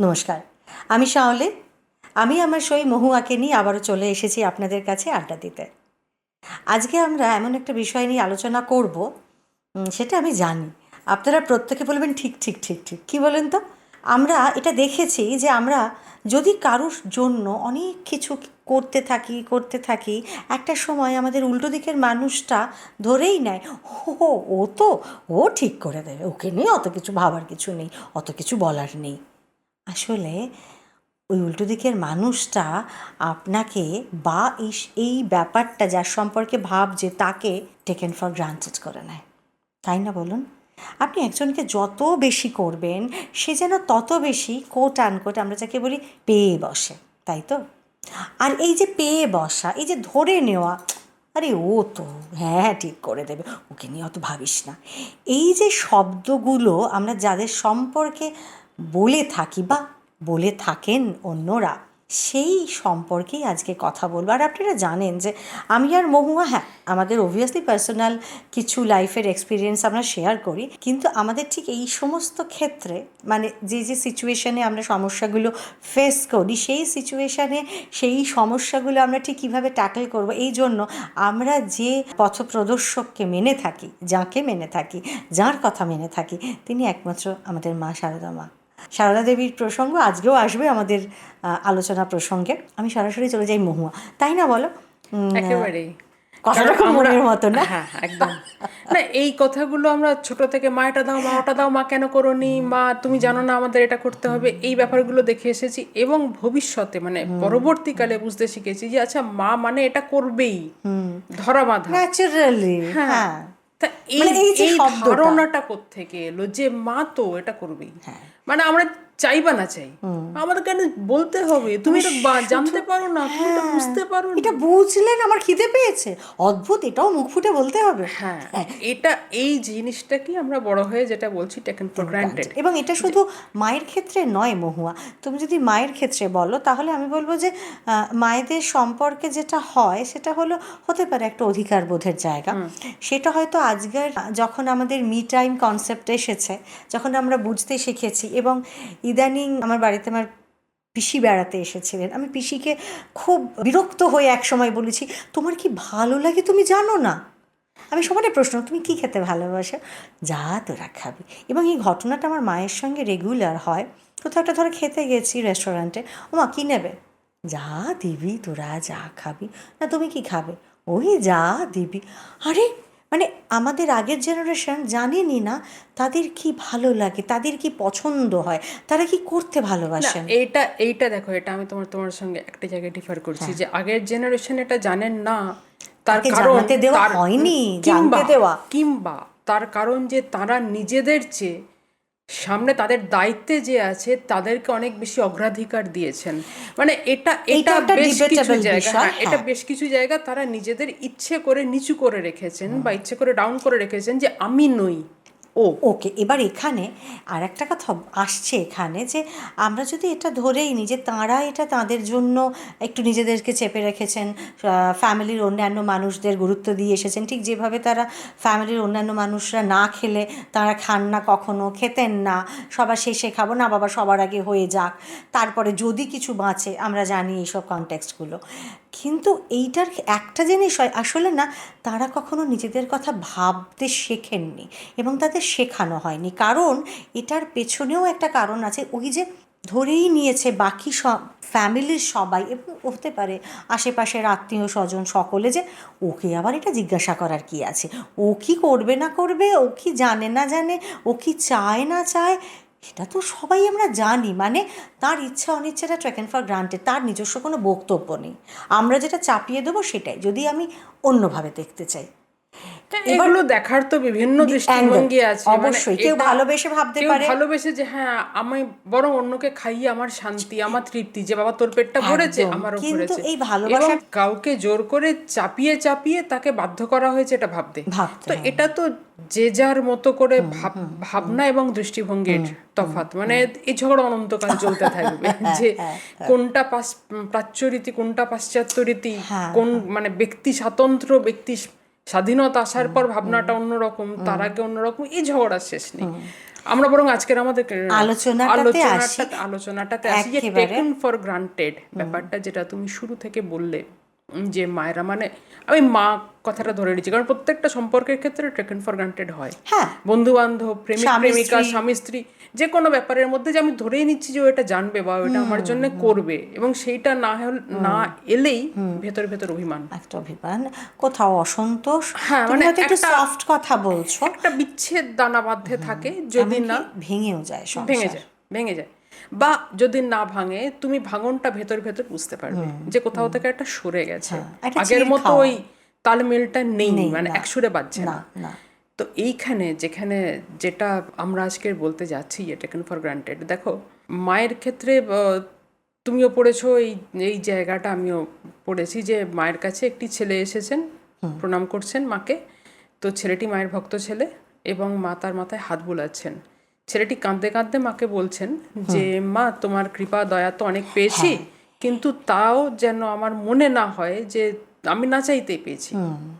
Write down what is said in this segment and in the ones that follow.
নমস্কার। আমি শাওলে। আমি আমার সই মহুয়াকে নিয়ে আবারও চলে এসেছি আপনাদের কাছে আড্ডা দিতে। আজকে আমরা এমন একটা বিষয় নিয়ে আলোচনা করব সেটা আমি জানি। আপনারা প্রত্যেকে বলবেন, ঠিক ঠিক ঠিক ঠিক। কী বলেন তো? আমরা এটা দেখেছি যে আমরা যদি কারোর জন্য অনেক কিছু করতে থাকি করতে থাকি, একটা সময় আমাদের উল্টো দিকের মানুষটা ধরেই নেয় ও ও তো, ও ঠিক করে দেবে ওকে নিয়ে অত কিছু ভাবার কিছু নেই, অত কিছু বলার নেই। আসলে ওই উল্টো দিকের মানুষটা আপনাকে বা এই ব্যাপারটা যার সম্পর্কে ভাব যে তাকে টেকেন ফর গ্রান্টেড করে নেয়। তাই না বলুন? আপনি একজনকে যত বেশি করবেন, সে যেন তত বেশি কোট আনকোট আমরা যাকে বলি পেয়ে বসে, তাই তো? আর এই যে পেয়ে বসা, এই যে ধরে নেওয়া, আরে ও তো হ্যাঁ ঠিক করে দেবে, ওকে নিয়ে অত ভাবিস না। এই যে শব্দগুলো আমরা যাদের সম্পর্কে বলে থাকি বা বলে থাকেন অন্যরা, সেই সম্পর্কেই আজকে কথা বলব। আর আপনারা জানেন যে আমি আর মহুয়া হ্যাঁ আমাদের অবভিয়াসলি পার্সোনাল কিছু লাইফের এক্সপিরিয়েন্স আমরা শেয়ার করি, কিন্তু আমাদের ঠিক এই সমস্ত ক্ষেত্রে মানে যে যে সিচুয়েশানে আমরা সমস্যাগুলো ফেস করি, সেই সিচুয়েশানে সেই সমস্যাগুলো আমরা ঠিক কীভাবে ট্যাকল করব, এই জন্য আমরা যে পথপ্রদর্শককে মেনে থাকি, যাকে মেনে থাকি, যার কথা মেনে থাকি, তিনি একমাত্র আমাদের মা শারদা মা। সারদা দেবীর প্রসঙ্গ আজকেও আসবে আমাদের আলোচনা প্রসঙ্গে। আমি সরাসরি চলে যাই মহুয়া। তাই না বলো? একেবারেই। কথাটা খুব মনের মতো না? হ্যাঁ একদম। না এই কথাগুলো আমরা ছোট থেকে মা এটা দাও মা ওটা দাও মা কেন করনি? মা তুমি জানো না আমাদের এটা করতে হবে? এই ব্যাপারগুলো দেখে এসেছি এবং ভবিষ্যতে মানে পরবর্তীকালে বুঝতে শিখেছি যে আচ্ছা মা মানে এটা করবেই। ধরা বাঁধা। ন্যাচারালি হ্যাঁ। তা এই মানে যে ধারণাটা থেকে এলো যে মা তো এটা করবেই। মানে আমরা চাইবা না চাই। আমাদের কেন বলতে হবে তুমি এটা জানতে পারো না তুমি এটা বুঝতে পারো না। এটা বুঝলেন আমার খিদে পেয়েছে। অদ্ভুত এটাও মুখ ফুটে বলতে হবে। হ্যাঁ এটা এই জিনিসটাকে আমরা বড় হয়ে যেটা বলছি টেকেন ফর গ্রান্টেড এবং এটা শুধু মায়ের ক্ষেত্রে নয় মহুয়া। তুমি যদি মায়ের ক্ষেত্রে বলো তাহলে আমি বলব যে মায়েদের সম্পর্কে যেটা হয় সেটা হলো হতে পারে একটা অধিকার বোধের জায়গা। সেটা হয়তো আজকের যখন আমাদের মি টাইম কনসেপ্ট এসেছে যখন আমরা বুঝতে শিখেছি এবং ইদানিং আমার বাড়িতে আমার পিসি বেড়াতে এসেছিলেন। আমি পিসিকে খুব বিরক্ত হয়ে এক সময় বলেছি, তোমার কি ভালো লাগে তুমি জানো না? আমি সমানে প্রশ্ন, তুমি কি খেতে ভালোবাসো? যা তোরা খাবি। এবং এই ঘটনাটা আমার মায়ের সঙ্গে রেগুলার হয়। কোথাও একটা ধরো খেতে গেছি রেস্টুরেন্টে ও মা, কী নেবে? যা দিবি, তোরা যা খাবি। না, তুমি কি খাবে? ওই যা দিবি। আরে মানে আমাদের আগের জেনারেশন জানেনি না তাদের কি ভালো লাগে তাদের কি পছন্দ হয় তারা কি করতে ভালোবাসেন এইটা এইটা দেখো এটা আমি তোমার তোমার সঙ্গে একটা জায়গায় ডিফার করছি যে আগের জেনারেশন এটা জানেন না তার কারণ দেওয়া হয়নি, কিংবা জানতে দেওয়া। কিংবা তার কারণ যে তারা নিজেদের চেয়ে সামনে তাদের দায়িত্বে যে আছে তাদেরকে অনেক বেশি অগ্রাধিকার দিয়েছেন। মানে এটা এটা বেশ কিছু জায়গা হ্যাঁ, এটা হ্যাঁ। বেশ কিছু জায়গা তারা নিজেদের ইচ্ছে করে নিচু করে রেখেছেন বা ইচ্ছে করে ডাউন করে রেখেছেন যে আমি নই। ও। ওকে, এবার এখানে আর একটা কথা আসছে এখানে যে আমরা যদি এটা ধরেই নিই যে তাঁরা এটা তাদের জন্য একটু নিজেদেরকে চেপে রেখেছেন ফ্যামিলির অন্যান্য মানুষদের গুরুত্ব দিয়ে এসেছেন, ঠিক যেভাবে তারা ফ্যামিলির অন্যান্য মানুষরা না খেলে তারা খান না কখনো, খেতেন না, সবার শেষে খাব, না বাবা সবার আগে হয়ে যাক, তারপরে যদি কিছু বাঁচে, আমরা জানি এইসব কনটেক্সটগুলো কিন্তু এইটার একটা জিনিস হয়, আসলে না, তারা কখনো নিজেদের কথা ভাবতে শেখেননি এবং তাদের শেখানো হয়নি। কারণ এটার পেছনেও একটা কারণ আছে, ওই যে ধরেই নিয়েছে বাকি সব ফ্যামিলির সবাই এবং হতে পারে আশেপাশের আত্মীয় স্বজন সকলে যে, ওকে আবার এটা জিজ্ঞাসা করার কি আছে? ও কি করবে না করবে? ও কি জানে না জানে? ও কি চায় না চায়? এটা তো সবাই আমরা জানি। মানে তার ইচ্ছা অনিচ্ছাটা ট্রেকেন ফর গ্রান্টেড তার নিজস্ব কোনো বক্তব্য নেই। আমরা যেটা চাপিয়ে দেবো সেটাই। যদি আমি অন্যভাবে দেখতে চাই। এগুলো দেখার তো বিভিন্ন দৃষ্টিভঙ্গি আছে মানে অবশ্যই, কেউ এটা- ভালোবেসে ভাবতে পারে। ভালোবেসে যে হ্যাঁ আমি বরং অন্যকে খাইয়ে আমার শান্তি আমার তৃপ্তি যে বাবা তোর পেটটা ভরেছে আমারও ভরেছে। এই ভালোবাসা- কাউকে জোর করে চাপিয়ে চাপিয়ে তাকে বাধ্য করা হয়েছে এটা ভাবতে। তো এটা তো যে যার মতো করে ভাব- ভাবনা এবং দৃষ্টিভঙ্গির তফাৎ। মানে এই ঝগড়া অনন্তকাল চলতে থাকবে। যে হ্যাঁ, কোনটা পাস- প্রাচ্যরীতি কোনটা পাশ্চাত্য রীতি হ্যাঁ, কোন মানে ব্যক্তি স্বাতন্ত্র ব্যক্তি স্বাধীনতা আসার পর ভাবনাটা অন্যরকম তার আগে অন্যরকম এই ঝগড়ার শেষ নেই। আমরা বরং আজকের আমাদের আলোচনাটাতে আলোচনাটাতে আসি। যে টেকেন ফর গ্রান্টেড ব্যাপারটা যেটা তুমি শুরু থেকে বললে। যে মায়েরা মানে আমি মা কথাটা ধরে নিচ্ছি কারণ প্রত্যেকটা সম্পর্কের ক্ষেত্রে টেকেন ফর গ্রান্টেড হয়। হ্যাঁ। বন্ধু বান্ধব প্রেমিক প্রেমিকা স্বামী স্ত্রী যে কোনো ব্যাপারের মধ্যে যে আমি ধরেই নিচ্ছি যে ও এটা জানবে বা ও এটা আমার জন্য করবে এবং সেইটা না না এলেই ভেতরে ভেতর অভিমান। একটা অভিমান কোথাও অসন্তোষ। হ্যাঁ, মানে একটু সফট কথা বলছো। একটা বিচ্ছেদ দানা বাঁধে থাকে যদি না ভেঙেও যায়। ভেঙে যায় ভেঙে যায়। বা যদি না ভাঙে তুমি ভাঙনটা ভেতর ভেতর বুঝতে পারবে যে কোথাও থেকে একটা সরে গেছে। হ্যাঁ, আগের মতো ওই তালমেলটা নেই মানে না। এক সুরে বাজছে না তো এইখানে যেখানে যেটা আমরা আজকে বলতে যাচ্ছি টেকেন ফর গ্রান্টেড দেখো মায়ের ক্ষেত্রে তুমিও পড়েছো এই এই জায়গাটা আমিও পড়েছি যে মায়ের কাছে একটি ছেলে এসেছেন প্রণাম করছেন মাকে। তো ছেলেটি মায়ের ভক্ত ছেলে এবং মা তার মাথায় হাত বুলাচ্ছেন। ছেলেটি কাঁদতে কাঁদতে মাকে বলছেন যে মা তোমার কৃপা দয়া তো অনেক পেয়েছি। কিন্তু তাও যেন আমার মনে না হয় যে আমি না চাইতেই পেয়েছি।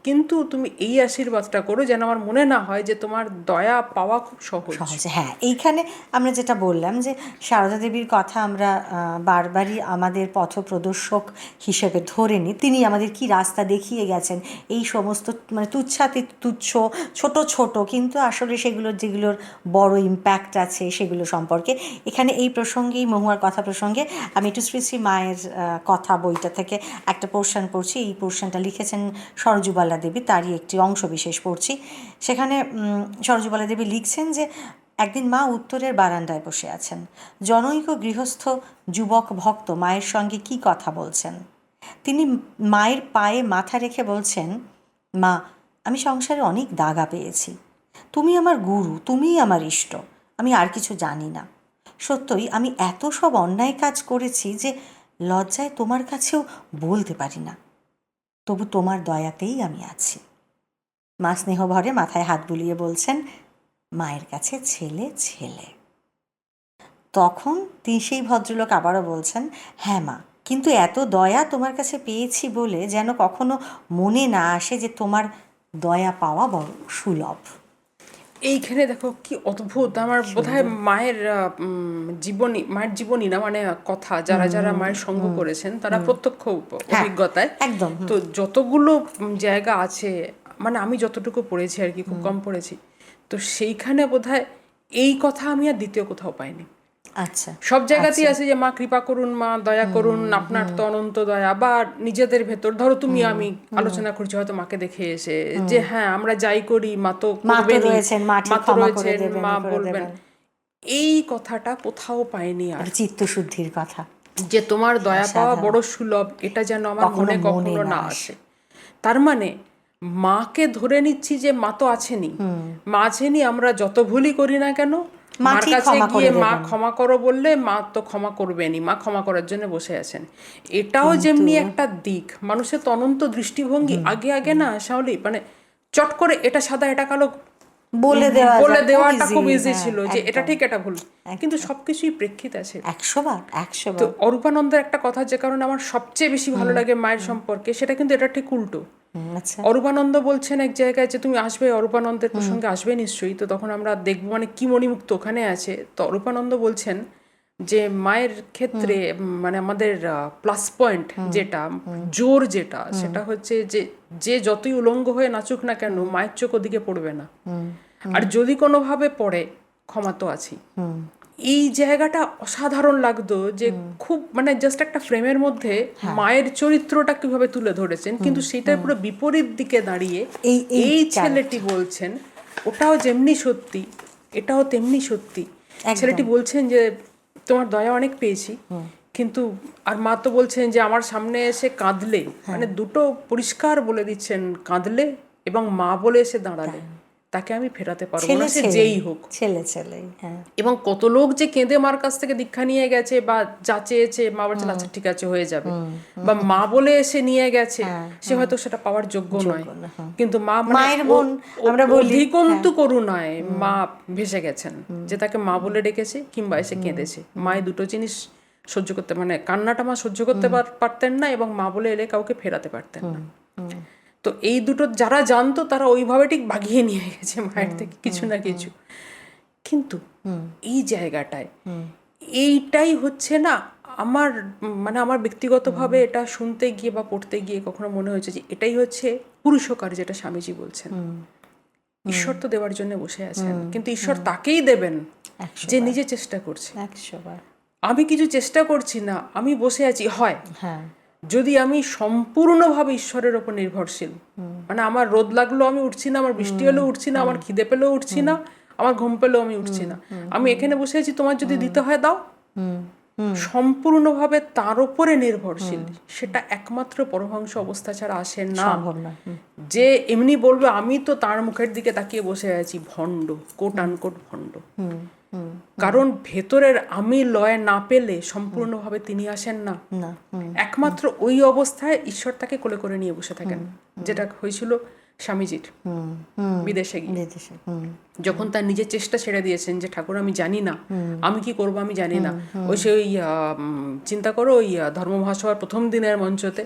কিন্তু তুমি এই আশীর্বাদটা করো যেন আমার মনে না হয় যে তোমার দয়া পাওয়া খুব সহজ। সহজে হ্যাঁ। এইখানে আমরা যেটা বললাম যে সারদা দেবীর কথা আমরা বারবারই আমাদের পথপ্রদর্শক হিসেবে ধরে নিই। তিনি আমাদের কি রাস্তা দেখিয়ে গেছেন এই সমস্ত মানে তুচ্ছাতে তুচ্ছ ছোট ছোট কিন্তু আসলে সেগুলোর যেগুলোর বড় ইম্প্যাক্ট আছে সেগুলো সম্পর্কে। এখানে এই প্রসঙ্গেই মহুয়ার কথা প্রসঙ্গে আমি একটু শ্রী শ্রী মায়ের কথা বইটা থেকে একটা পোর্শন পড়ছি। এই পোর্শনটা লিখেছেন সরজুবালা দেবী, তারই একটি অংশ বিশেষ পড়ছি। সেখানে সরজুবালা দেবী লিখছেন যে, একদিন মা উত্তরের বারান্দায় বসে আছেন। জনৈক গৃহস্থ যুবক ভক্ত মায়ের সঙ্গে কি কথা বলছেন? তিনি মায়ের পায়ে মাথা রেখে বলছেন, মা, আমি সংসারে অনেক দাগা পেয়েছি। তুমি আমার গুরু, তুমিই আমার ইষ্ট, আমি আর কিছু জানি না। সত্যই আমি এত সব অন্যায় কাজ করেছি যে লজ্জায় তোমার কাছেও বলতে পারি না। তবু তোমার দয়াতেই আমি আছি। মা স্নেহভরে মাথায় হাত বুলিয়ে বলছেন, মায়ের কাছে ছেলে ছেলে। তখন তিনি সেই ভদ্রলোক আবারও বলছেন হ্যাঁ মা, কিন্তু এত দয়া তোমার কাছে পেয়েছি বলে যেন কখনো মনে না আসে যে তোমার দয়া পাওয়া বড় সুলভ। এইখানে দেখো কি অদ্ভুত। আমার বোধহয় মায়ের জীবনী মায়ের জীবনী না মানে কথা যারা যারা মায়ের সঙ্গ করেছেন তারা প্রত্যক্ষ অভিজ্ঞতায়। একদম তো যতগুলো জায়গা আছে মানে আমি যতটুকু পড়েছি আর কি খুব কম পড়েছি তো সেইখানে বোধহয় এই কথা আমি আর দ্বিতীয় কোথাও পাইনি। আচ্ছা। সব জায়গাতেই আছে যে মা কৃপা করুন মা দয়া করুন আপনার তো অনন্ত দয়া। বা নিজেদের ভেতর ধরো তুমি আমি আলোচনা করছি হয়তো মাকে দেখে এসে যে হ্যাঁ আমরা যাই করি মা তো মা তো রয়েছেন, মা বলবেন। এই কথাটা কোথাও পাইনি আর। চিত্তশুদ্ধির কথা। যে তোমার দয়া পাওয়া বড় সুলভ এটা যেন আমার মনে কখনো না আসে। তার মানে মাকে ধরে নিচ্ছি যে মা তো আছেনি মা আছেনি আমরা যত ভুলই করি না কেন মার কাছে গিয়ে মা ক্ষমা করো বললে মা তো ক্ষমা করবেনই। মা ক্ষমা করার জন্য বসে আছেন। এটাও যেমনি একটা দিক মানুষের তনন্ত দৃষ্টিভঙ্গি আগে আগে না শাওলি মানে চট করে এটা সাদা এটা কালো বলে দেওয়া বলে দেওয়াটা খুব ইজি হ্যাঁ, ছিল যে এটা ঠিক এটা ভুল। কিন্তু সবকিছুই প্রেক্ষিত আছে। একশো বার একশো তো অরূপানন্দের একটা কথা যে কারণে আমার সবচেয়ে বেশি ভালো লাগে মায়ের সম্পর্কে সেটা কিন্তু এটা ঠিক উল্টো। আচ্ছা। অরূপানন্দ বলছেন এক জায়গায় যে তুমি আসবে অরূপানন্দের প্রসঙ্গে আসবে নিশ্চয়ই। তো তখন আমরা দেখব মানে কি মণিমুক্ত ওখানে আছে। তো অরূপানন্দ বলছেন যে মায়ের ক্ষেত্রে মানে আমাদের প্লাস পয়েন্ট যেটা জোর যেটা সেটা হচ্ছে যে যে যতই উলঙ্গ হয়ে নাচুক না কেন মায়ের চোখ ওদিকে পড়বে না। আর যদি কোনোভাবে পড়ে ক্ষমা তো আছি এই জায়গাটা অসাধারণ লাগতো যে খুব মানে জাস্ট একটা ফ্রেমের মধ্যে মায়ের চরিত্রটা কীভাবে তুলে ধরেছেন কিন্তু সেটার পুরো বিপরীত দিকে দাঁড়িয়ে এই ছেলেটি বলছেন ওটাও যেমনি সত্যি এটাও তেমনি সত্যি। ছেলেটি বলছেন যে তোমার দয়া অনেক পেয়েছি। কিন্তু আর মা তো বলছেন যে আমার সামনে এসে কাঁদলে। মানে দুটো পরিষ্কার বলে দিচ্ছেন কাঁদলে এবং মা বলে এসে দাঁড়ালে। তাকে আমি ফেরাতে পারব না সে যেই হোক। ছেলে ছেলে হ্যাঁ। এবং কত লোক যে কেঁদে মার কাছ থেকে দীক্ষা নিয়ে গেছে বা যা চেয়েছে মা বলছে আচ্ছা ঠিক আছে হয়ে যাবে। বা মা বলে এসে নিয়ে গেছে সে হয়তো সেটা পাওয়ার যোগ্য নয়। কিন্তু মা মানে মায়ের মন আমরা বলি, হ্যাঁ। অধিকন্তু করুণায় মা ভেসে গেছেন যে তাকে মা বলে ডেকেছে কিংবা এসে কেঁদেছে। মায়ের দুটো জিনিস সহ্য করতে মানে কান্নাটা মা সহ্য করতে পারতেন না এবং মা বলে এলে কাউকে ফেরাতে পারতেন না। তো এই দুটো যারা জানতো তারা ওইভাবে ঠিক বাগিয়ে নিয়ে গেছে মায়ের থেকে কিছু না কিছু। কিন্তু এই জায়গাটায় এইটাই হচ্ছে না আমার মানে আমার ব্যক্তিগতভাবে এটা শুনতে গিয়ে বা পড়তে গিয়ে কখনো মনে হয়েছে যে এটাই হচ্ছে পুরুষকার যেটা স্বামীজি বলছেন। ঈশ্বর তো দেওয়ার জন্য বসে আছেন কিন্তু ঈশ্বর তাকেই দেবেন যে নিজে চেষ্টা করছে। আমি কিছু চেষ্টা করছি না আমি বসে আছি হয়। হ্যাঁ। যদি আমি সম্পূর্ণভাবে ঈশ্বরের ওপর নির্ভরশীল মানে আমার রোদ লাগল আমি উঠছি না আমার বৃষ্টি হলেও উঠছি না আমার খিদে পেলেও উঠছি না আমার ঘুম পেলেও আমি উঠছি না। আমি এখানে বসে আছি তোমার যদি দিতে হয় দাও। সম্পূর্ণভাবে তার উপরে নির্ভরশীল। সেটা একমাত্র পরমহংস অবস্থা ছাড়া আসে না। যে এমনি বলবে আমি তো তার মুখের দিকে তাকিয়ে বসে আছি ভণ্ড কোট আনকোট ভণ্ড। কারণ ভেতরের আমি লয় না পেলে সম্পূর্ণভাবে তিনি আসেন না। একমাত্র ওই অবস্থায় ঈশ্বর তাকে কোলে করে নিয়ে বসে থাকেন যেটা হয়েছিল স্বামীজির বিদেশে গিয়ে। যখন তার নিজের চেষ্টা ছেড়ে দিয়েছেন যে ঠাকুর আমি জানি না আমি কি করব আমি জানি না। ওই সেই আহ, চিন্তা করো ওই ধর্ম মহাসভার প্রথম দিনের মঞ্চতে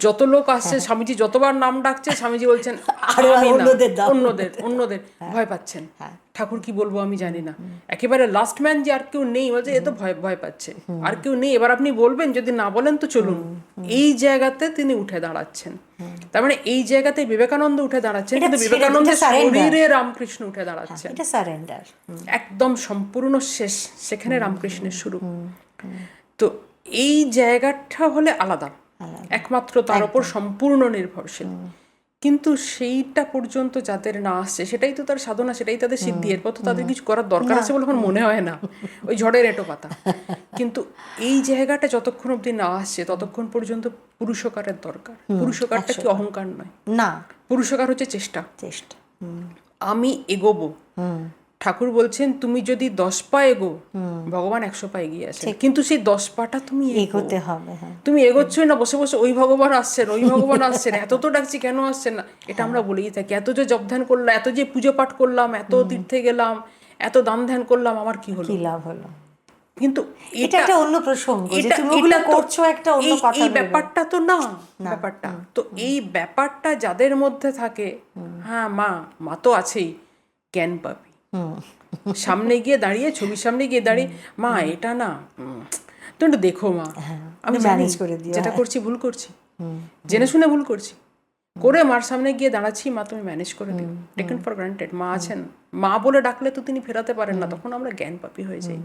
যত লোক আসছে স্বামীজি যতবার নাম ডাকছে স্বামীজি বলছেন অন্যদের অন্যদের অন্যদের ভয় পাচ্ছেন। ঠাকুর কি বলব আমি জানি না। একেবারে লাস্ট ম্যান যে আর কেউ নেই বলছে এ তো ভয় ভয় পাচ্ছে। আর কেউ নেই এবার আপনি বলবেন যদি না বলেন তো চলুন। এই জায়গাতে তিনি উঠে দাঁড়াচ্ছেন। তার মানে এই জায়গাতে বিবেকানন্দ উঠে দাঁড়াচ্ছেন কিন্তু বিবেকানন্দের শরীরে রামকৃষ্ণ উঠে দাঁড়াচ্ছেন। একদম সম্পূর্ণ শেষ সেখানে রামকৃষ্ণের শুরু তো এই জায়গাটা হলে আলাদা। একমাত্র তার উপর সম্পূর্ণ নির্ভরশীল। কিন্তু সেইটা পর্যন্ত যাদের না আসছে সেটাই তো তার সাধনা সেটাই তাদের সিদ্ধি। এরপর তো তাদের কিছু করার দরকার আছে বলে আমার মনে হয় না। ওই ঝড়ের এটো পাতা। কিন্তু এই জায়গাটা যতক্ষণ অবধি না আসছে ততক্ষণ পর্যন্ত পুরুষকারের দরকার। পুরুষকারটা কি অহংকার নয়। না। পুরুষকার হচ্ছে চেষ্টা। চেষ্টা। আমি এগোবো। ঠাকুর বলছেন তুমি যদি দশ পা এগো ভগবান একশো পা এগিয়ে আছে। কিন্তু সেই দশ পাটা তুমি এগোতে হবে হ্যাঁ। তুমি এগোচ্ছই না বসে বসে ওই ভগবান আসছেন ওই ভগবান আসছেন এত তো ডাকছি কেন আসছেন না? এটা আমরা বলেই থাকি এত যে জপ ধ্যান করলাম এত যে পুজো পাঠ করলাম এত তীর্থে গেলাম এত দান ধ্যান করলাম আমার কি হলো? কি লাভ হলো? কিন্তু এটা একটা অন্য প্রসঙ্গ যে তুমি ওগুলো করছ একটা অন্য কথা এই ব্যাপারটা তো না ব্যাপারটা। তো এই ব্যাপারটা যাদের মধ্যে থাকে হ্যাঁ মা মা তো আছেই জ্ঞান পাবি। সামনে গিয়ে দাঁড়িয়ে ছবির সামনে গিয়ে দাঁড়িয়ে মা এটা না তুমি একটু দেখো মা। আমি একটু জানি manage করে দিও, যেটা করছি ভুল করছি। জেনে শুনে ভুল করছি। করে মার সামনে গিয়ে দাঁড়াচ্ছি মা তুমি ম্যানেজ করে দিও। টেকেন ফর গ্রান্টেড মা আছেন। মা বলে ডাকলে তো তিনি ফেরাতে পারেন না তখন আমরা জ্ঞান পাপি হয়ে যাই।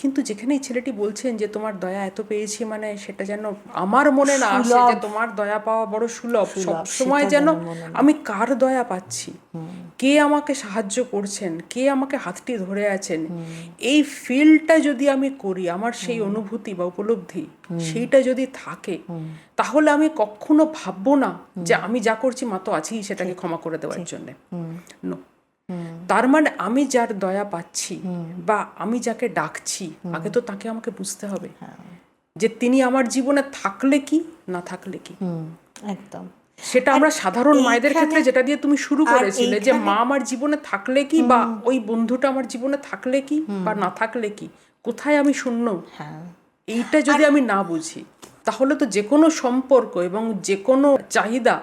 কিন্তু যেখানে ছেলেটি বলছেন যে তোমার দয়া এত পেয়েছি মানে সেটা যেন আমার মনে না আসে যে তোমার দয়া পাওয়া বড় সুলভ। সব সময় যেন আমি কার দয়া পাচ্ছি? কে আমাকে সাহায্য করছেন? কে আমাকে হাতটি ধরে আছেন? এই ফিলটা যদি আমি করি আমার সেই অনুভূতি বা উপলব্ধি সেইটা যদি থাকে তাহলে আমি কখনো ভাববো না যে আমি যা করছি মা তো আছেই সেটাকে ক্ষমা করে দেওয়ার জন্য। তার মানে আমি যার দয়া পাচ্ছি বা আমি যাকে ডাকছি আগে তো তাকে আমাকে বুঝতে হবে যে তিনি আমার জীবনে থাকলে কি না থাকলে কি? একদম। সেটা আমরা সাধারণ মায়েদের ক্ষেত্রে যেটা দিয়ে তুমি শুরু করেছিলে যে মা আমার জীবনে থাকলে কি বা ওই বন্ধুটা আমার জীবনে থাকলে কি বা না থাকলে কি? কোথায় আমি শূন্য? হ্যাঁ। এইটা যদি আমি না বুঝি তাহলে তো যে কোনো সম্পর্ক এবং যে কোনো চাহিদা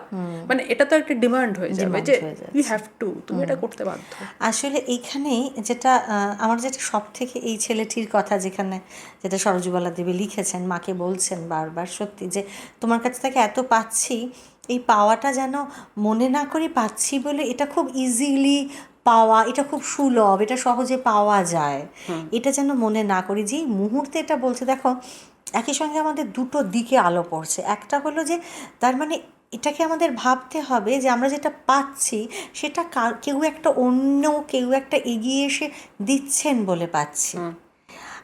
মানে এটা তো একটা ডিমান্ড হয়ে যাবে যে ইউ হ্যাভ টু তুমি এটা করতে বাধ্য। আসলে এইখানেই যেটা আহ, আমার যেটা সব থেকে এই ছেলেটির কথা যেখানে যেটা সরজুবালা দেবী লিখেছেন মাকে বলছেন বারবার সত্যি যে তোমার কাছ থেকে এত পাচ্ছি এই পাওয়াটা যেন মনে না করে পাচ্ছি বলে এটা খুব ইজিলি পাওয়া এটা খুব সুলভ এটা সহজে পাওয়া যায়। এটা যেন মনে না করি যেই মুহূর্তে এটা বলছে দেখো একই সঙ্গে আমাদের দুটো দিকে আলো পড়ছে। একটা হলো যে তার মানে এটাকে আমাদের ভাবতে হবে যে আমরা যেটা পাচ্ছি সেটা কেউ একটা অন্য কেউ একটা এগিয়ে এসে দিচ্ছেন বলে পাচ্ছি।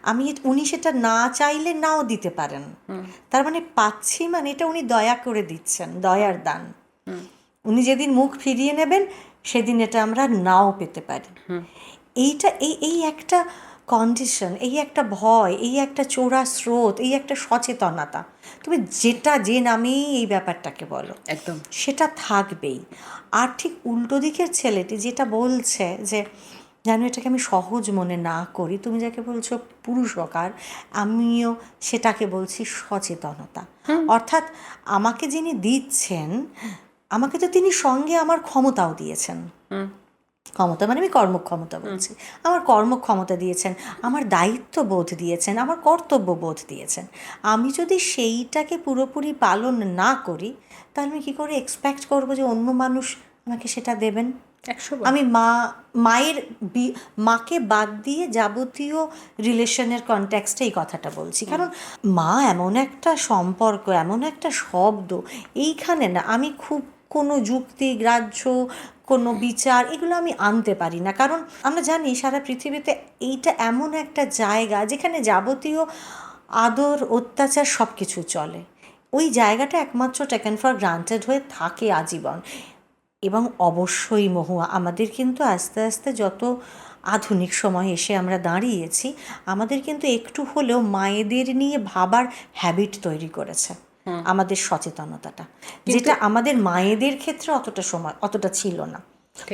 আমি উনি সেটা না চাইলে নাও দিতে পারেন। তার মানে পাচ্ছি মানে এটা উনি দয়া করে দিচ্ছেন দয়ার দান। উনি যেদিন মুখ ফিরিয়ে নেবেন সেদিন এটা আমরা নাও পেতে পারি। এইটা এই এই একটা কন্ডিশন এই একটা ভয় এই একটা চোরা স্রোত এই একটা সচেতনতা। তুমি যেটা যে নামেই এই ব্যাপারটাকে বলো একদম। সেটা থাকবেই। আর ঠিক উল্টো দিকের ছেলেটি যেটা বলছে যে জানো এটাকে আমি সহজ মনে না করি। তুমি যাকে বলছো পুরুষকার আমিও সেটাকে বলছি সচেতনতা। অর্থাৎ আমাকে যিনি দিচ্ছেন আমাকে তো তিনি সঙ্গে আমার ক্ষমতাও দিয়েছেন। ক্ষমতা মানে আমি কর্মক্ষমতা বলছি। আমার কর্মক্ষমতা দিয়েছেন আমার দায়িত্ব বোধ দিয়েছেন আমার কর্তব্য বোধ দিয়েছেন। আমি যদি সেইটাকে পুরোপুরি পালন না করি তাহলে আমি কী করে এক্সপেক্ট করব যে অন্য মানুষ আমাকে সেটা দেবেন। একশো আমি মা মায়ের মাকে বাদ দিয়ে যাবতীয় রিলেশনের কনটেক্সটে এই কথাটা বলছি। কারণ মা এমন একটা সম্পর্ক এমন একটা শব্দ এইখানে না আমি খুব কোনো যুক্তি গ্রাহ্য কোনো বিচার এগুলো আমি আনতে পারি না। কারণ আমরা জানি সারা পৃথিবীতে এইটা এমন একটা জায়গা যেখানে যাবতীয় আদর অত্যাচার সব কিছু চলে। ওই জায়গাটা একমাত্র টেকেন ফর গ্রান্টেড হয়ে থাকে আজীবন। এবং অবশ্যই মহুয়া আমাদের কিন্তু আস্তে আস্তে যত আধুনিক সময় এসে আমরা দাঁড়িয়েছি আমাদের কিন্তু একটু হলেও মায়েদের নিয়ে ভাবার হ্যাবিট তৈরি করেছে আমাদের সচেতনতাটা। যেটা আমাদের মায়েদের ক্ষেত্রে অতটা সময় অতটা ছিল না।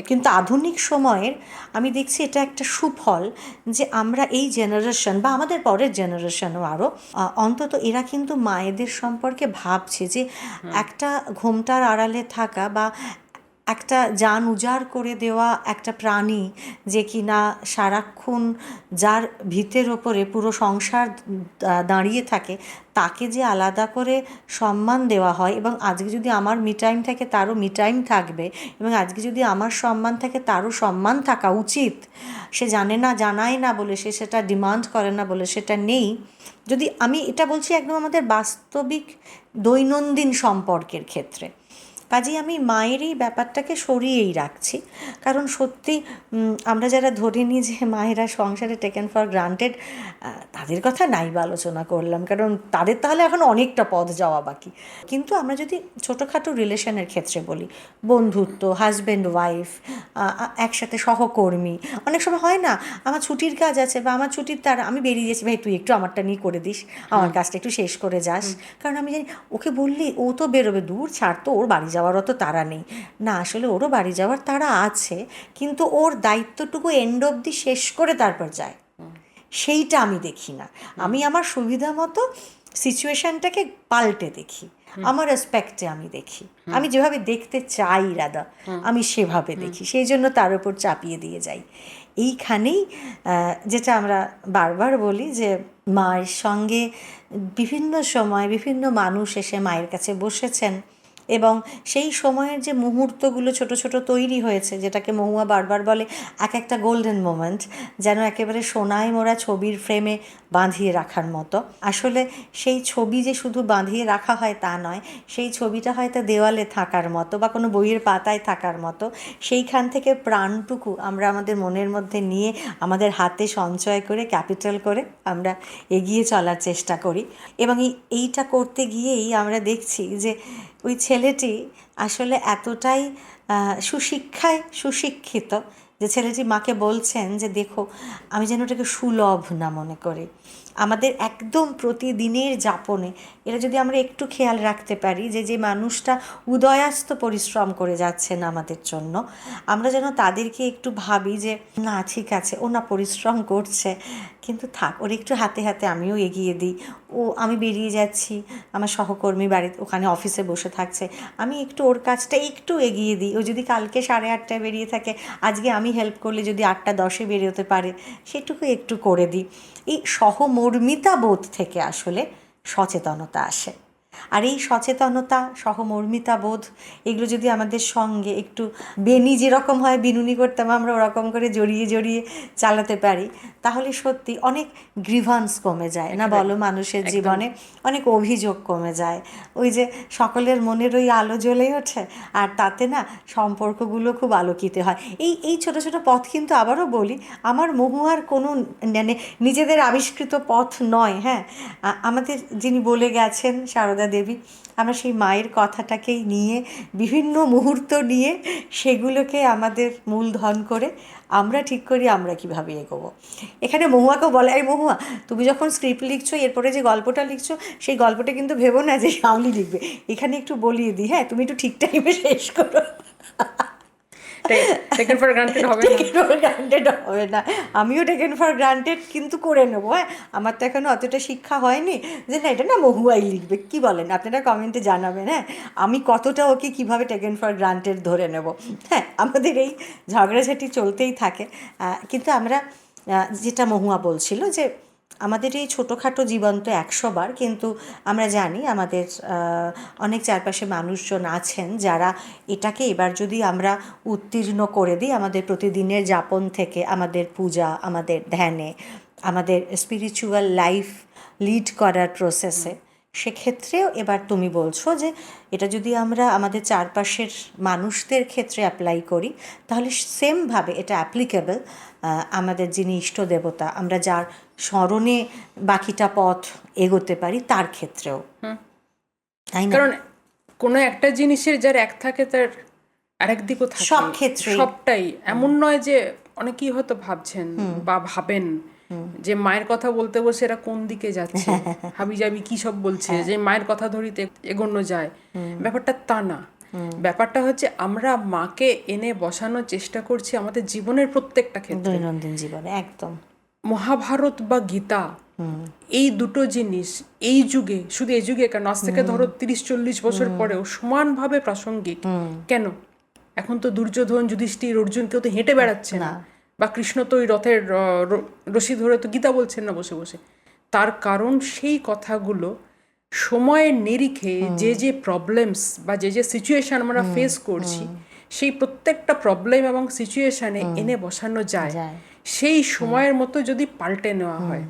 কিন্তু আধুনিক সময়ের আমি দেখছি এটা একটা সুফল যে আমরা এই জেনারেশন বা আমাদের পরের জেনারেশনও আরও অন্তত এরা কিন্তু মায়েদের সম্পর্কে ভাবছে যে একটা ঘোমটার আড়ালে থাকা বা একটা যান উজাড় করে দেওয়া একটা প্রাণী যে কিনা সারাক্ষণ যার ভিতের ওপরে পুরো সংসার দাঁড়িয়ে থাকে, তাকে যে আলাদা করে সম্মান দেওয়া হয় এবং আজকে যদি আমার মি টাইম থাকে তারও মি টাইম থাকবে এবং আজকে যদি আমার সম্মান থাকে তারও সম্মান থাকা উচিত, সে জানে না, জানায় না বলে সে সেটা ডিমান্ড করে না বলে সেটা নেই। যদি আমি এটা বলছি একদম আমাদের বাস্তবিক দৈনন্দিন সম্পর্কের ক্ষেত্রে। কাজেই আমি মায়ের এই ব্যাপারটাকে সরিয়েই রাখছি। কারণ সত্যি আমরা যারা ধরে নিই যে মায়েরা সংসারে টেকেন ফর গ্রান্টেড তাদের কথা নাই বা আলোচনা করলাম। কারণ তাদের তাহলে এখন অনেকটা পথ যাওয়া বাকি। কিন্তু আমরা যদি ছোটোখাটো রিলেশনের ক্ষেত্রে বলি বন্ধুত্ব হাজব্যান্ড ওয়াইফ একসাথে সহকর্মী অনেক সময় হয় না আমার ছুটির কাজ আছে বা আমার ছুটির তার আমি বেরিয়ে যাচ্ছি ভাই তুই একটু আমারটা নিয়ে করে দিস আমার কাজটা একটু শেষ করে যাস। কারণ আমি জানি ওকে বললি ও তো বেরোবে দূর ছাড় তো ওর বাড়ি যাওয়ার অত তাড়া নেই। না, আসলে ওরও বাড়ি যাওয়ার তাড়া আছে, কিন্তু ওর দায়িত্বটুকু এন্ড অবধি শেষ করে তারপর যায়। সেইটা আমি দেখি না। আমি আমার সুবিধা মতো সিচুয়েশনটাকে পাল্টে দেখি। আমার রেসপেক্টে আমি দেখি। আমি যেভাবে দেখতে চাই রাদা আমি সেভাবে দেখি। সেই জন্য তার উপর চাপিয়ে দিয়ে যাই। এইখানেই যেটা আমরা বারবার বলি যে, মায়ের সঙ্গে বিভিন্ন সময় বিভিন্ন মানুষ এসে মায়ের কাছে বসেছেন। এবং সেই সময়ের যে মুহূর্তগুলো ছোট ছোট তৈরি হয়েছে, যেটাকে মহুয়া বারবার বলে, এক একটা গোল্ডেন মোমেন্ট যেন একেবারে সোনায় মোড়া ছবির ফ্রেমে বাঁধিয়ে রাখার মতো। আসলে সেই ছবি যে শুধু বাঁধিয়ে রাখা হয় তা নয়, সেই ছবিটা হয়তো দেওয়ালে থাকার মতো বা কোনো বইয়ের পাতায় থাকার মতো, সেইখান থেকে প্রাণটুকু আমরা আমাদের মনের মধ্যে নিয়ে, আমাদের হাতে সঞ্চয় করে ক্যাপিটাল করে আমরা এগিয়ে চলার চেষ্টা করি। এবং এই, এইটা করতে গিয়েই আমরা দেখছি যে ওই ছেলেটি আসলে এতটাই সুশিক্ষায় সুশিক্ষিত যে ছেলেটি মাকে বলছেন যে, দেখো, আমি যেন ওটাকে সুলভ না মনে করি। আমাদের একদম প্রতিদিনের যাপনে, এটা যদি আমরা একটু খেয়াল রাখতে পারি যে যে মানুষটা উদয়াস্ত পরিশ্রম করে যাচ্ছেন আমাদের জন্য, আমরা যেন তাদেরকে একটু ভাবি যে, না, ঠিক আছে, ও না পরিশ্রম করছে। কিন্তু থাক, ওর একটু হাতে হাতে আমিও এগিয়ে দিই। ও, আমি বেরিয়ে যাচ্ছি, আমার সহকর্মী বাড়িতে, ওখানে অফিসে বসে থাকছে। আমি একটু ওর কাজটা একটু এগিয়ে দিই। ও যদি কালকে সাড়ে আটটায় বেরিয়ে থাকে, আজকে আমি হেল্প করলে যদি আটটা দশে বেরোতে পারে, সেটুকু একটু করে দিই। এই সহমর্মিতা বোধ থেকে আসলে সচেতনতা আসে। আর এই সচেতনতা, সহমর্মিতা বোধ, এগুলো যদি আমাদের সঙ্গে একটু বেনি যেরকম হয়, বিনুনি করতাম আমরা ওরকম করে জড়িয়ে জড়িয়ে চালাতে পারি। তাহলে সত্যি অনেক গ্রিভান্স কমে যায়। না বলো মানুষের জীবনে অনেক অভিযোগ কমে যায়। ওই যে সকলের মনের ওই আলো জ্বলে ওঠে আর তাতে না সম্পর্কগুলো খুব আলোকিত হয়। এই এই ছোট ছোট পথ কিন্তু আবারও বলি আমার মহুয়ার কোনো মানে নিজেদের আবিষ্কৃত পথ নয় হ্যাঁ? আমাদের যিনি বলে গেছেন সারদা দেবী আমরা সেই মায়ের কথাটাকেই নিয়ে বিভিন্ন মুহূর্ত নিয়ে সেগুলোকে আমাদের মূলধন করে আমরা ঠিক করি, আমরা কীভাবে এগোবো। এখানে মহুয়াকেও বলে, এই মহুয়া, তুমি যখন স্ক্রিপ্ট লিখছো, এরপরে যে গল্পটা লিখছো, সেই গল্পটা কিন্তু ভেবো না যে সামলি লিখবে। এখানে একটু বলিয়ে দিই হ্যাঁ? তুমি একটু ঠিক টাইমে শেষ করো। টেকেন ফর গ্রান্টেড হবে টেকেন ফর গ্রান্টেড হবে না। আমিও টেকেন ফর গ্রান্টেড কিন্তু করে নেব হ্যাঁ? আমার তো এখনও অতটা শিক্ষা হয়নি যে না, এটা না মহুয়াই লিখবে, কি বলেন? আপনারা কমেন্টে জানাবেন হ্যাঁ? আমি কতটা ওকে কীভাবে টেকেন ফর গ্রান্টেড ধরে নেব হ্যাঁ? আমাদের এই ঝগড়াঝাটি চলতেই থাকে। কিন্তু আমরা যেটা মহুয়া বলছিল যে আমাদের এই ছোটোখাটো জীবন তো একশো বার, কিন্তু আমরা জানি আমাদের অনেক চারপাশে মানুষজন আছেন যারা এটাকে এবার যদি আমরা উত্তীর্ণ করে দিই আমাদের প্রতিদিনের যাপন থেকে, আমাদের পূজা, আমাদের ধ্যানে, আমাদের স্পিরিচুয়াল লাইফ লিড করার প্রসেসে সেক্ষেত্রেও এবার তুমি বলছো যে এটা যদি আমরা আমাদের চারপাশের মানুষদের ক্ষেত্রে অ্যাপ্লাই করি, তাহলে সেমভাবে এটা অ্যাপ্লিকেবল আমাদের যিনি ইষ্ট দেবতা, আমরা যার স্মরণে বাকিটা পথ এগোতে পারি তার ক্ষেত্রেও। তাই না? কারণ কোনো একটা জিনিসের যার এক থাকে তার আরেক দিকও থাকে। সব ক্ষেত্রেই। সবটাই। এমন নয় যে অনেকেই হয়তো ভাবছেন বা ভাবেন যে মায়ের কথা বলতে বসে এরা কোন দিকে যাচ্ছে হাবি যাবি কি সব বলছে হ্যাঁ। যে মায়ের কথা ধরিতে এগোনো যায়। ব্যাপারটা তা না। ব্যাপারটা হচ্ছে আমরা মাকে এনে বসানোর চেষ্টা করছি আমাদের জীবনের প্রত্যেকটা ক্ষেত্রে। দৈনন্দিন জীবনে একদম। মহাভারত বা গীতা এই দুটো জিনিস এই যুগে শুধু এই যুগে কেন আজ থেকে ধরো তিরিশ চল্লিশ বছর পরেও সমানভাবে প্রাসঙ্গিক। কেন? এখন তো দুর্যোধন যুধিষ্ঠির অর্জুন কেউ তো হেঁটে বেড়াচ্ছে না। বা কৃষ্ণ তো ওই রথের রশি ধরে তো গীতা বলছেন না বসে বসে। তার কারণ সেই কথাগুলো সময়ের নিরিখে যে যে প্রবলেমস বা যে যে সিচুয়েশন আমরা ফেস করছি সেই প্রত্যেকটা প্রবলেম এবং সিচুয়েশানে এনে বসানো যায়। যায়। সেই সময়ের মতো যদি পাল্টে নেওয়া হয়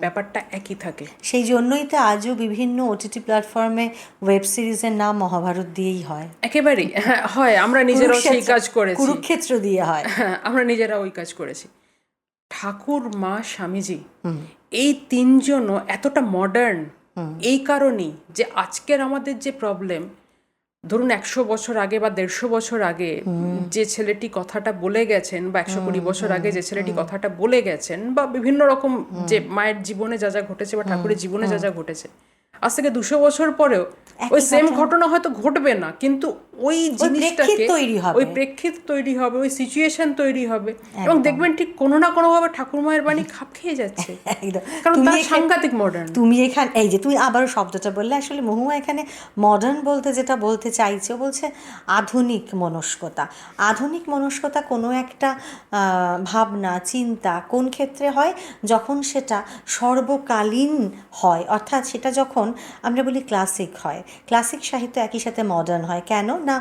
ব্যাপারটা একই থাকে। সেই জন্যই তো আজও বিভিন্ন ওটিটি প্ল্যাটফর্মে ওয়েব সিরিজের নাম মহাভারত দিয়েই হয়। একেবারেই হ্যাঁ হয় আমরা নিজেরাও সেই কাজ করেছি। কুরুক্ষেত্র দিয়ে হয়। হ্যাঁ আমরা নিজেরা ওই কাজ করেছি। ঠাকুর মা স্বামীজি এই তিনজনও এতটা মডার্ন এই কারণেই যে আজকের আমাদের যে প্রবলেম ধরুন একশো বছর আগে বা দেড়শো বছর আগে যে ছেলেটি কথাটা বলে গেছেন বা একশো কুড়ি বছর আগে যে ছেলেটি কথাটা বলে গেছেন বা বিভিন্ন রকম যে মায়ের জীবনে যা যা ঘটেছে বা ঠাকুরের জীবনে যা যা ঘটেছে আজ থেকে দুশো বছর পরেও ওই সেম ঘটনা হয়তো ঘটবে না কিন্তু ওই জিনিসটাকে তৈরি হবে। ওই প্রেক্ষিত তৈরি হবে ওই সিচুয়েশন তৈরি হবে। এবং দেখবেন ঠিক কোনো না কোনো ভাবে ঠাকুর মায়ের বাণী খাপ খেয়ে যাচ্ছে। কারণ তুমি তার সাংঘাতিক মডার্ন তুমি এখানে এই যে তুমি আবারও শব্দটা বললে আসলে মহুয়া এখানে মডার্ন বলতে যেটা বলতে চাইছে বলছে আধুনিক মনস্কতা। আধুনিক মনস্কতা কোনো একটা আহ, ভাবনা চিন্তা কোন ক্ষেত্রে হয়? যখন সেটা সর্বকালীন হয় অর্থাৎ সেটা যখন আমরা বলি ক্লাসিক হয়। ক্লাসিক সাহিত্য একই সাথে মডার্ন হয়। কেন? না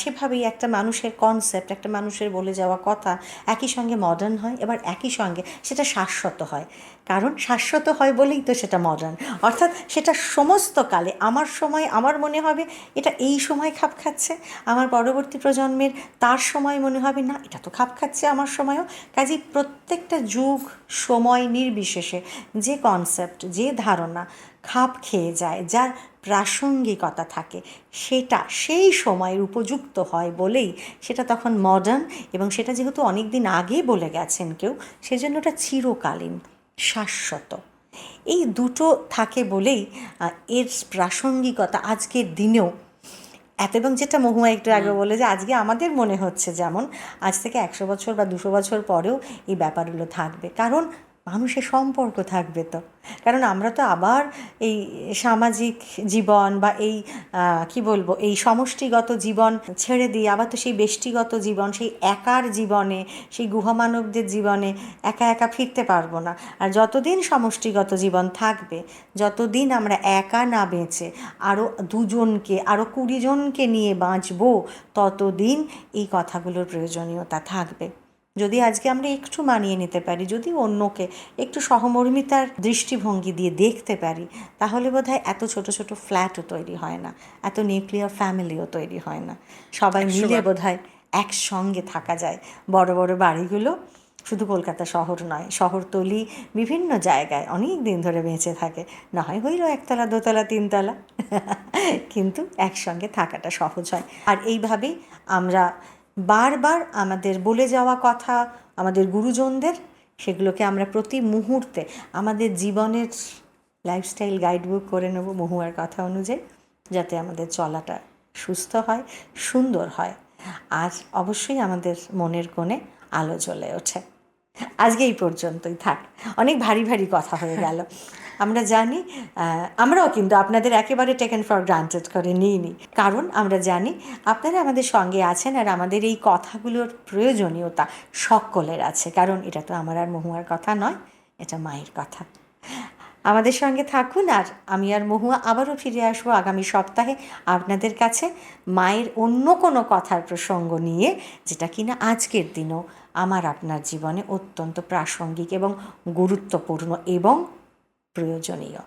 সেভাবেই একটা মানুষের কনসেপ্ট একটা মানুষের বলে যাওয়া কথা একই সঙ্গে মডার্ন হয়, এবার একই সঙ্গে সেটা শাশ্বত হয়। কারণ শাশ্বত হয় বলেই তো সেটা মডার্ন অর্থাৎ সেটা সমস্ত কালে আমার সময় আমার মনে হবে, এটা এই সময় খাপ খাচ্ছে, আমার পরবর্তী প্রজন্মের তার সময় মনে হবে, না, এটা তো খাপ খাচ্ছে আমার সময়ও। কাজেই প্রত্যেকটা যুগ, সময় নির্বিশেষে যে কনসেপ্ট যে ধারণা খাপ খেয়ে যায় যার প্রাসঙ্গিকতা থাকে। সেটা সেই সময়ের উপযুক্ত হয় বলেই সেটা তখন মডার্ন এবং সেটা যেহেতু অনেক দিন আগে বলে গেছেন কেউ সেজন্য ওটা চিরকালীন শাশ্বত। এই দুটো থাকে বলেই এর প্রাসঙ্গিকতা আজকের দিনেও এত এবং যেটা মহুয়া একটু আগে বলে যে আজকে আমাদের মনে হচ্ছে যেমন আজ থেকে একশো বছর বা দুশো বছর পরেও এই ব্যাপারগুলো থাকবে। কারণ মানুষের সম্পর্ক থাকবে তো। কারণ আমরা তো আবার এই সামাজিক জীবন বা এই কি বলব, এই সমষ্টিগত জীবন ছেড়ে দিয়ে আবার তো সেই বেষ্টিগত জীবন, সেই একার জীবনে, সেই গুহমানবদের জীবনে একা একা ফিরতে পারব না। আর যতদিন সমষ্টিগত জীবন থাকবে, যতদিন আমরা একা না বেঁচে আরও দুজনকে আরও কুড়ি জনকে নিয়ে বাঁচবো, ততদিন এই কথাগুলোর প্রয়োজনীয়তা থাকবে। যদি আজকে আমরা একটু মানিয়ে নিতে পারি যদি অন্যকে একটু সহমর্মিতার দৃষ্টিভঙ্গি দিয়ে দেখতে পারি তাহলে বোধহয় এত ছোট ছোট ফ্ল্যাটও তৈরি হয় না এত নিউক্লিয়ার ফ্যামিলিও তৈরি হয় না। সবাই মিলে বোধ হয় একসঙ্গে থাকা যায়। বড় বড় বাড়িগুলো শুধু কলকাতা শহর নয় শহরতলি বিভিন্ন জায়গায় অনেক দিন ধরে বেঁচে থাকে। না হয় হইল একতলা দোতলা তিনতলা। কিন্তু একসঙ্গে থাকাটা সহজ হয়। আর এইভাবেই আমরা বারবার আমাদের বলে যাওয়া কথা, আমাদের গুরুজনদের, সেগুলোকে আমরা প্রতি মুহূর্তে আমাদের জীবনের লাইফস্টাইল গাইডবুক করে নেব মহুয়ার কথা অনুযায়ী, যাতে আমাদের চলাটা সুস্থ হয়, সুন্দর হয়। আর অবশ্যই আমাদের মনের কোণে আলো জ্বলে ওঠে। আজকে এই পর্যন্তই, থাক। অনেক ভারী ভারী কথা হয়ে গেল। আমরা জানি আমরাও কিন্তু আপনাদের একেবারে টেকেন ফর গ্রান্টেড করে নিইনি। কারণ আমরা জানি, আপনারা আমাদের সঙ্গে আছেন আর আমাদের এই কথাগুলোর প্রয়োজনীয়তা সকলের আছে। কারণ এটা তো আমার আর মহুয়ার কথা নয়, এটা মায়ের কথা। আমাদের সঙ্গে থাকুন আর আমি আর মহুয়া আবারও ফিরে আসব আগামী সপ্তাহে আপনাদের কাছে মায়ের অন্য কোনো কথার প্রসঙ্গ নিয়ে, যেটা কিনা আজকের দিনও আমার আপনার জীবনে অত্যন্ত প্রাসঙ্গিক এবং গুরুত্বপূর্ণ এবং প্রয়োজনীয়।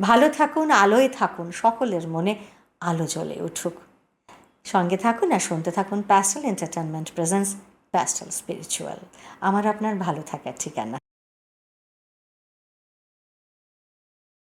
ভালো থাকুন, আলোয় থাকুন, সকলের মনে আলো জ্বলে উঠুক। সঙ্গে থাকুন আর শুনতে থাকুন pastel entertainment presence pastel spiritual আমার আপনার ভালো থাকার ঠিকানা।